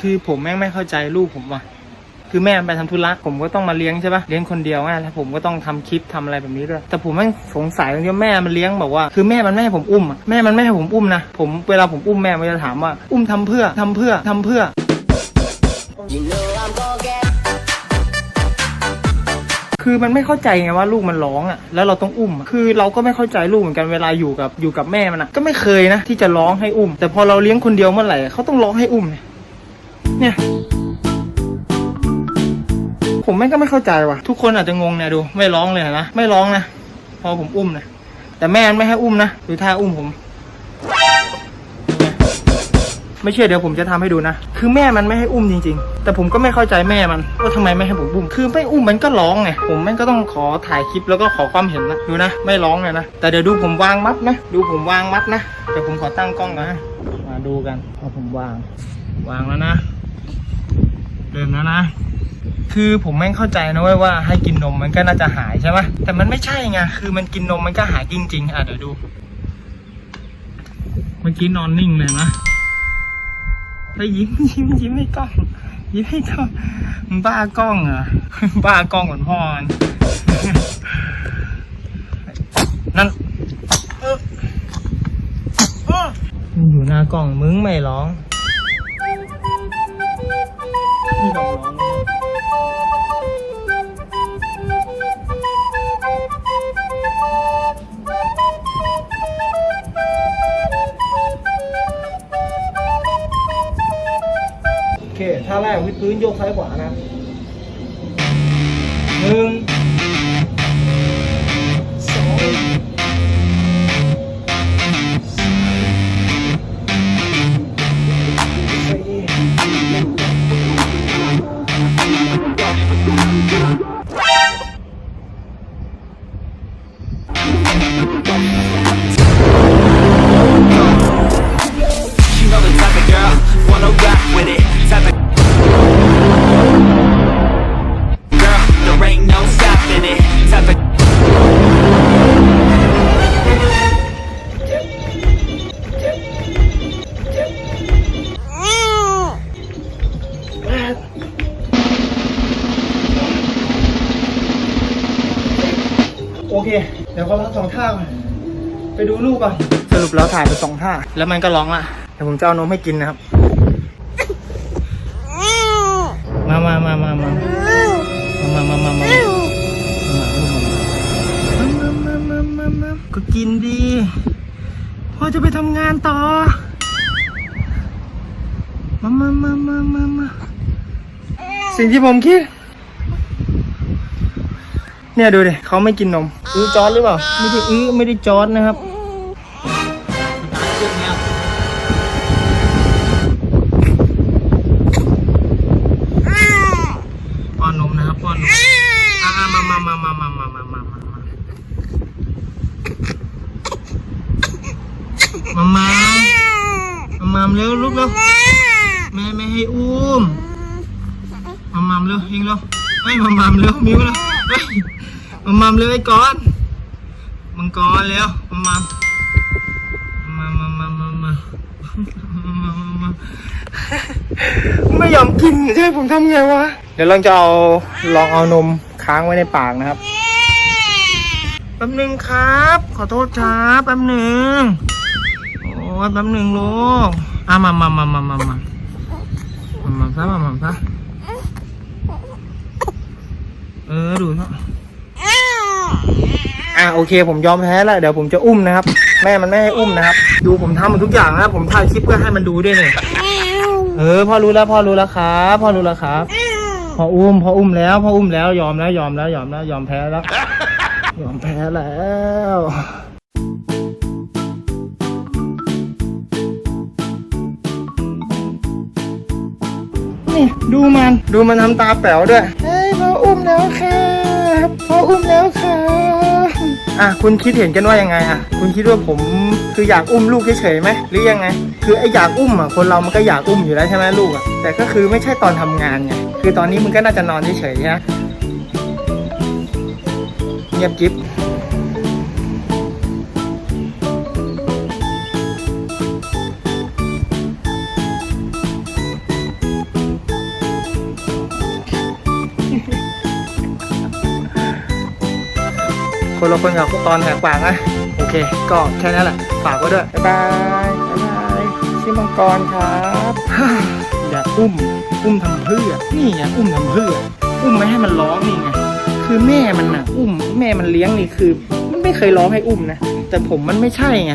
คือผมแม่งไม่เข้าใจลูกผมว่ะคือแม่ไปทำธุระผมก็ต้องมาเลี้ยงใช่ปะเลี้ยงคนเดียวไงแล้วผมก็ต้องทำคลิปทำอะไรแบบนี้ด้วยแต่ผมแม่งสงสัยตรงที่แม่มันเลี้ยงบอกว่า คือแม่มันไม่ให้ผมอุ้มแม่มันไม่ให้ผมอุ้มนะผมเวลาผมอุ้มแม่มันจะถามว่า อุ้มทำเพื่อทำเพื่อทำเพื่อ คือมันไม่เข้าใจไงว่าลูกมันร้องอะแล้วเราต้องอุ้มคือเราก็ไม่เข้าใจลูกเหมือนกันเวลาอยู่กับอยู่กับแม่มันอะก็ไม่เคยนะที่จะร้องให้อุ้ม แต่พอเราเลี้ยงคนเดียวเมื่อไหร่เขาต้องร้องให้อุ้มเนี่ย เนี่ย ผมแม่งก็ไม่เข้าใจว่ะ ทุกคนอาจจะงงเนี่ยดู ไม่ร้องเลยนะ ไม่ร้องนะ พอผมอุ้มนะ แต่แม่ไม่ให้อุ้มนะดูท่าอุ้มผม ไม่เชื่อเดี๋ยวผมจะทำให้ดูนะ คือแม่มันไม่ให้อุ้มจริง ๆ แต่ผมก็ไม่เข้าใจแม่มันว่าทำไมไม่ให้ผมอุ้ม คือไม่อุ้มมันก็ร้องไง ผมแม่งก็ต้องขอถ่ายคลิปแล้วก็ขอความเห็นนะดูนะ ไม่ร้องเลยนะ แต่เดี๋ยวดูผมวางมัดนะ ดูผมวางมัดนะ เดี๋ยวผมขอตั้งกล้องนะ มาดูกันพอผมวางวางแล้วนะ เริ่มแล้วนะ คือผมแม่งเข้าใจนะเว้ยว่าให้กินนมมันก็น่าจะหายใช่ไหมแต่มันไม่ใช่ไงคือมันกินนมมันก็หายจริง ๆ อะเดี๋ยวดูเมื่อกี้นอนนิ่งเลยนะไปยิ้มยิ้มยิ้มให้กล้องยิ้มให้กล้องมึงบ้ากล้องเหรอบ้ากล้องเหมือนพ่อนนั่นเออเอออยู่หน้ากล้องมึงไม่ร้อง เคท่าแรกวิดพื้นโยกซ้ายขวานะหนึ่ง ดี๋ยวเขาพักสองท่าก่อนไปดูลูกก่อนสรุปแล้วถ่ายไปสองท่าแล้วมันก็ร้องละเดี๋ยวผมจะเอานมให้กินนะครับ มามามามามามามามามามามามามามาก็กินดีพ่อจะไปทำงานต่อ มามามามามามาสิ่งที่ผมคิด เนี่ยดูดิเขาไม่กินนมอื้อจอดหรือเปล่าไม่ใช่อื้อไม่ได้จอดนะครับป้อนนมนะครับป้อนนมอ่ามามามามามามามามามามามามามามาเร็วลุกเร็วแม่ไม่ให้อุ้มมามามเร็วเฮงเร็วเฮ้ยมามาเร็วมิวเร็ว เฮ้ยมามาเร็วไอ้ก้อนมังกรเร็วมามามามามามามามามาไม่ยอมกินใช่ผมทำไงวะ เดี๋ยวเราจะเอาลองเอานมค้างไว้ในปากนะครับแป๊บหนึ่งครับ ขอโทษครับแป๊บหนึ่งโอ้แป๊บหนึ่งลูกอะมามามามามามามามาซะมามาซะเออดูเนาะ อะโอเค ผมยอมแพ้แล้วเดี๋ยวผมจะอุ้มนะครับ แม่มันไม่ให้อุ้มนะครับ ดูผมทำหมดทุกอย่างนะครับผมถ่ายคลิปเพื่อให้มันดูด้วยเนี่ยเออพ่อรู้แล้วพ่อรู้แล้วครับพ่อรู้แล้วครับพออุ้มพออุ้มแล้วพออุ้มแล้วยอมแล้วยอมแล้วยอมแล้วยอมแพ้แล้ว ยอมแพ้แล้วนี่ดูมันดูมันทำตาแป๋วด้วยเฮ้ยพออุ้มแล้วครับพออุ้มแล้วครับ อะคุณคิดเห็นกันว่ายังไงอะคุณคิดว่าผมคืออยากอุ้มลูกเฉยๆไหมหรือยังไง คือไออยากอุ้มอะคนเรามันก็อยากอุ้มอยู่แล้วใช่ไหมลูกอะแต่ก็คือไม่ใช่ตอนทำงานไงคือตอนนี้มึงก็น่าจะนอนเฉยๆนะเงียบกิ๊บ คนละคนกับตอนแหกปากนะโอเค ก็แค่นั้นแหละฝากไว้ด้วยบ๊ายบายบ๊ายบายชื่อมังกรครับอย่าอุ้มอุ้มทำเพื่อนี่ไงอุ้มทำเพื่ออุ้มไม่ให้มันร้องนี่ไงคือแม่มันน่ะอุ้มแม่มันเลี้ยงนี่คือ มันไม่เคยร้องให้อุ้มนะแต่ผมมันไม่ใช่ไง